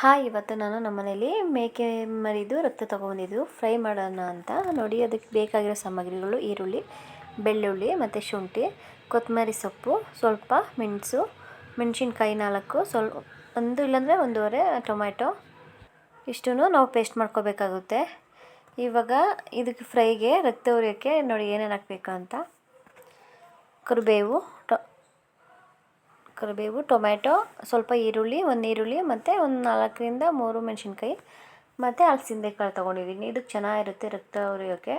Hi, ಇವತ್ತು ನಾನು ನಮ್ಮ ಮನೇಲಿ ಮೇಕೆ ಮರಿದು ರಕ್ತ ತೊಗೊಂಡಿದ್ದು ಫ್ರೈ ಮಾಡೋಣ ಅಂತ. ನೋಡಿ, ಅದಕ್ಕೆ ಬೇಕಾಗಿರೋ ಸಾಮಗ್ರಿಗಳು ಈರುಳ್ಳಿ, ಬೆಳ್ಳುಳ್ಳಿ ಮತ್ತು ಶುಂಠಿ, ಕೊತ್ತಂಬರಿ ಸೊಪ್ಪು, ಸ್ವಲ್ಪ ಮೆಣಸು, ಮೆಣಸಿನ್ಕಾಯಿ ನಾಲ್ಕು, ಸ್ವಲ್ಪ ಒಂದು ಇಲ್ಲಾಂದರೆ ಒಂದೂವರೆ ಟೊಮ್ಯಾಟೊ. ಇಷ್ಟೂ ನಾವು ಪೇಸ್ಟ್ ಮಾಡ್ಕೋಬೇಕಾಗುತ್ತೆ. ಇವಾಗ ಇದಕ್ಕೆ ಫ್ರೈಗೆ ರಕ್ತ ಉರಿಯೋಕ್ಕೆ ನೋಡಿ ಏನೇನು ಹಾಕ್ಬೇಕು ಅಂತ. ಕರಿಬೇವು, ಟೊ ಕರಿಬೇವು, ಟೊಮ್ಯಾಟೊ, ಸ್ವಲ್ಪ ಈರುಳ್ಳಿ, ಒಂದು ಈರುಳ್ಳಿ ಮತ್ತು ಒಂದು ನಾಲ್ಕರಿಂದ ಮೂರು ಮೆಣಸಿನ್ಕಾಯಿ ಮತ್ತು ಹಲ್ಸಿಂದೆ ಕಾಳು ತೊಗೊಂಡಿದ್ದೀನಿ ಇದಕ್ಕೆ ಚೆನ್ನಾಗಿರುತ್ತೆ ರಕ್ತ ಉರಿಯೋಕ್ಕೆ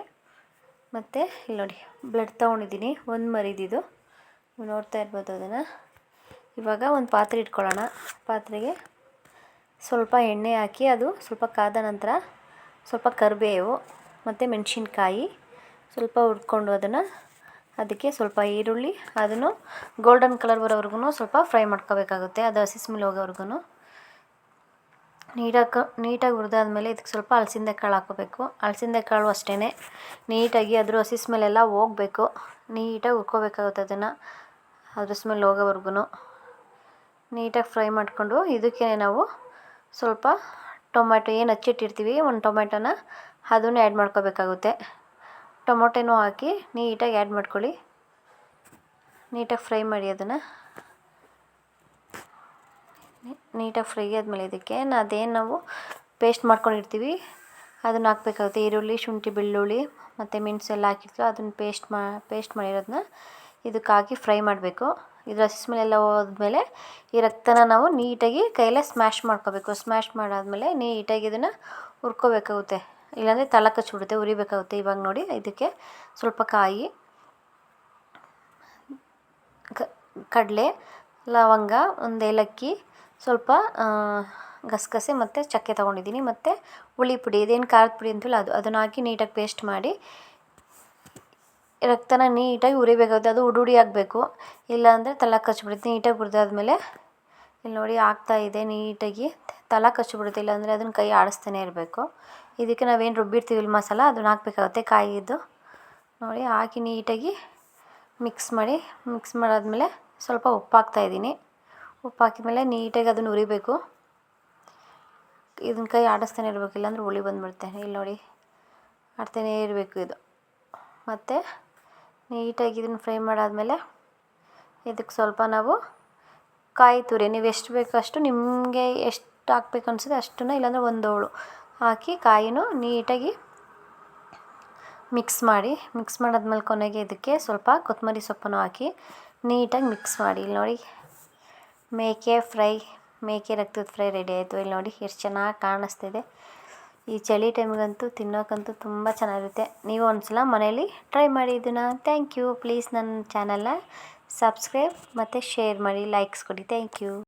ಮತ್ತು ಇಲ್ಲಿ ನೋಡಿ ಬ್ಲಡ್ ತೊಗೊಂಡಿದ್ದೀನಿ ಒಂದು ಮರಿದಿದ್ದು. ನೋಡ್ತಾ ಇರ್ಬೋದು ಅದನ್ನು. ಇವಾಗ ಒಂದು ಪಾತ್ರೆ ಇಟ್ಕೊಳ್ಳೋಣ. ಪಾತ್ರೆಗೆ ಸ್ವಲ್ಪ ಎಣ್ಣೆ ಹಾಕಿ ಅದು ಸ್ವಲ್ಪ ಕಾದ ನಂತರ ಸ್ವಲ್ಪ ಕರಿಬೇವು ಮತ್ತು ಮೆಣಸಿನ್ಕಾಯಿ ಸ್ವಲ್ಪ ಹುರ್ಕೊಂಡು ಅದನ್ನು ಅದಕ್ಕೆ ಸ್ವಲ್ಪ ಈರುಳ್ಳಿ, ಅದನ್ನು ಗೋಲ್ಡನ್ ಕಲರ್ ಬರೋವರೆಗೂ ಸ್ವಲ್ಪ ಫ್ರೈ ಮಾಡ್ಕೋಬೇಕಾಗುತ್ತೆ. ಅದು ಹಸಿ ಸ್ಮೆಲ್ ಹೋಗೋವರೆಗೂ ನೀಟಾಗಿ ನೀಟಾಗಿ ಹುರಿದಾದ್ಮೇಲೆ ಇದಕ್ಕೆ ಸ್ವಲ್ಪ ಅಲಸಂದೆ ಕಾಳು ಹಾಕೋಬೇಕು ಅಲಸಂದೆ ಕಾಳು ಅಷ್ಟೇ ನೀಟಾಗಿ ಅದ್ರ ಹಸಿ ಸ್ಮೆಲ್ಲೆಲ್ಲ ಹೋಗ್ಬೇಕು. ನೀಟಾಗಿ ಹುರ್ಕೋಬೇಕಾಗುತ್ತೆ ಅದನ್ನು. ಅದ್ರ ಸ್ಮೆಲ್ ಹೋಗೋವರೆಗೂ ನೀಟಾಗಿ ಫ್ರೈ ಮಾಡಿಕೊಂಡು ಇದಕ್ಕೆ ನಾವು ಸ್ವಲ್ಪ ಟೊಮ್ಯಾಟೊ, ಏನು ಹಚ್ಚಿಟ್ಟಿರ್ತೀವಿ, ಒಂದು ಟೊಮ್ಯಾಟೊನ ಅದನ್ನು ಆ್ಯಡ್ ಮಾಡ್ಕೋಬೇಕಾಗುತ್ತೆ. ಟೊಮೊಟೊನೂ ಹಾಕಿ ನೀಟಾಗಿ ಆ್ಯಡ್ ಮಾಡ್ಕೊಳ್ಳಿ. ನೀಟಾಗಿ ಫ್ರೈ ಮಾಡಿ ಅದನ್ನು. ನೀಟಾಗಿ ಫ್ರೈ ಆದಮೇಲೆ ಇದಕ್ಕೆ ಅದೇನು ನಾವು ಪೇಸ್ಟ್ ಮಾಡ್ಕೊಂಡಿರ್ತೀವಿ, ಅದನ್ನು ಹಾಕ್ಬೇಕಾಗುತ್ತೆ. ಈರುಳ್ಳಿ, ಶುಂಠಿ, ಬೆಳ್ಳುಳ್ಳಿ ಮತ್ತು ಮೆಣಸು ಎಲ್ಲ ಹಾಕಿರ್ತೀವಿ ಅದನ್ನು ಪೇಸ್ಟ್ ಮಾ, ಪೇಸ್ಟ್ ಮಾಡಿರೋದನ್ನ ಇದಕ್ಕೆ ಹಾಕಿ ಫ್ರೈ ಮಾಡಬೇಕು. ಇದು ಹಸಿ ಸ್ಮೆಲ್ ಹೋದ್ಮೇಲೆ ಈ ರಕ್ತನ ನಾವು ನೀಟಾಗಿ ಕೈಯಲ್ಲೇ ಸ್ಮ್ಯಾಶ್ ಮಾಡ್ಕೋಬೇಕು. ಸ್ಮ್ಯಾಶ್ ಮಾಡಾದಮೇಲೆ ನೀಟಾಗಿ ಇದನ್ನು ಹುರ್ಕೋಬೇಕಾಗುತ್ತೆ. ಇಲ್ಲಾಂದರೆ ತಳ ಕಚ್ಚಿಬಿಡುತ್ತೆ ಉರಿಬೇಕಾಗುತ್ತೆ. ಇವಾಗ ನೋಡಿ ಇದಕ್ಕೆ ಸ್ವಲ್ಪ ಕಾಯಿ ಕಡಲೆ, ಲವಂಗ, ಒಂದು ಏಲಕ್ಕಿ, ಸ್ವಲ್ಪ ಗಸಗಸೆ ಮತ್ತು ಚಕ್ಕೆ ತೊಗೊಂಡಿದ್ದೀನಿ. ಮತ್ತು ಹುಳಿ ಪುಡಿ, ಇದೇನು ಖಾರದ ಪುಡಿ ಅಂತೀವಲ್ಲ ಅದು. ಅದನ್ನು ಹಾಕಿ ನೀಟಾಗಿ ಪೇಸ್ಟ್ ಮಾಡಿ, ರಕ್ತನ ನೀಟಾಗಿ ಉರಿಬೇಕಾಗುತ್ತೆ. ಅದು ಉಡುಡಿ ಆಗಬೇಕು. ಇಲ್ಲಾಂದರೆ ತಲೆ ಕಚ್ಚಿಬಿಡುತ್ತೆ ನೀಟಾಗಿ ಹುರಿದಾದ್ಮೇಲೆ ಇಲ್ಲಿ ನೋಡಿ ಆಗ್ತಾ ಇದೆ ನೀಟಾಗಿ. ತಲೆ ಕಚ್ಚಿಬಿಡುತ್ತೆ, ಇಲ್ಲಾಂದರೆ ಅದನ್ನು ಕೈ ಆಡಿಸ್ತಾನೆ ಇರಬೇಕು. ಇದಕ್ಕೆ ನಾವೇನು ರುಬ್ಬಿರ್ತೀವಲ್ಲ ಮಸಾಲ? ಅದನ್ನ ಹಾಕ್ಬೇಕಾಗುತ್ತೆ ಕಾಯಿದು ನೋಡಿ, ಹಾಕಿ ನೀಟಾಗಿ ಮಿಕ್ಸ್ ಮಾಡಿ ಮಿಕ್ಸ್ ಮಾಡಾದಮೇಲೆ ಸ್ವಲ್ಪ ಉಪ್ಪು ಹಾಕ್ತಾಯಿದ್ದೀನಿ ಉಪ್ಪು ಹಾಕಿದ್ಮೇಲೆ ನೀಟಾಗಿ ಅದನ್ನು ಉರಿಬೇಕು ಇದನ್ನು ಕೈ ಆಡಿಸ್ತಾನೆ ಇರಬೇಕು, ಇಲ್ಲಾಂದ್ರೆ ಹುಳಿ ಬಂದುಬಿಡುತ್ತೆ. ಇಲ್ಲಿ ನೋಡಿ, ಆಡ್ತಾನೇ ಇರಬೇಕು ಇದು. ಮತ್ತು ನೀಟಾಗಿ ಇದನ್ನು ಫ್ರೈ ಮಾಡಾದಮೇಲೆ ಇದಕ್ಕೆ ಸ್ವಲ್ಪ ನಾವು ಕಾಯಿ ತುರಿ ನೀವು ಎಷ್ಟು ಬೇಕಷ್ಟು ಅಷ್ಟು ನಿಮಗೆ ಎಷ್ಟು ಹಾಕ್ಬೇಕು ಅನಿಸುತ್ತೆ ಅಷ್ಟನ್ನು ಇಲ್ಲಾಂದರೆ ಒಂದು ಹೋಳು ಹಾಕಿ ಕಾಯಿನೂ ನೀಟಾಗಿ ಮಿಕ್ಸ್ ಮಾಡಿ, ಮಿಕ್ಸ್ ಮಾಡಾದ್ಮೇಲೆ ಕೊನೆಗೆ ಇದಕ್ಕೆ ಸ್ವಲ್ಪ ಕೊತ್ತಂಬರಿ ಸೊಪ್ಪನ್ನು ಹಾಕಿ ನೀಟಾಗಿ ಮಿಕ್ಸ್ ಮಾಡಿ. ಇಲ್ಲಿ ನೋಡಿ, ಮೇಕೆ ಫ್ರೈ, ಮೇಕೆ ರಕ್ತದ ಫ್ರೈ ರೆಡಿ ಆಯಿತು. ಇಲ್ಲಿ ನೋಡಿ, ಎಷ್ಟು ಚೆನ್ನಾಗಿ ಕಾಣಿಸ್ತಿದೆ. ಈ ಚಳಿ ಟೈಮಿಗಂತೂ ತಿನ್ನೋಕ್ಕಂತೂ ತುಂಬ ಚೆನ್ನಾಗಿರುತ್ತೆ. ನೀವು ಒಂದು ಸಲ ಮನೇಲಿ ಟ್ರೈ ಮಾಡಿ ಇದನ್ನು. Thank you. ಪ್ಲೀಸ್ ನನ್ನ ಚಾನಲ್ನ ಸಬ್ಸ್ಕ್ರೈಬ್ ಮತ್ತು ಶೇರ್ ಮಾಡಿ ಲೈಕ್ಸ್ ಕೊಡಿ. Thank you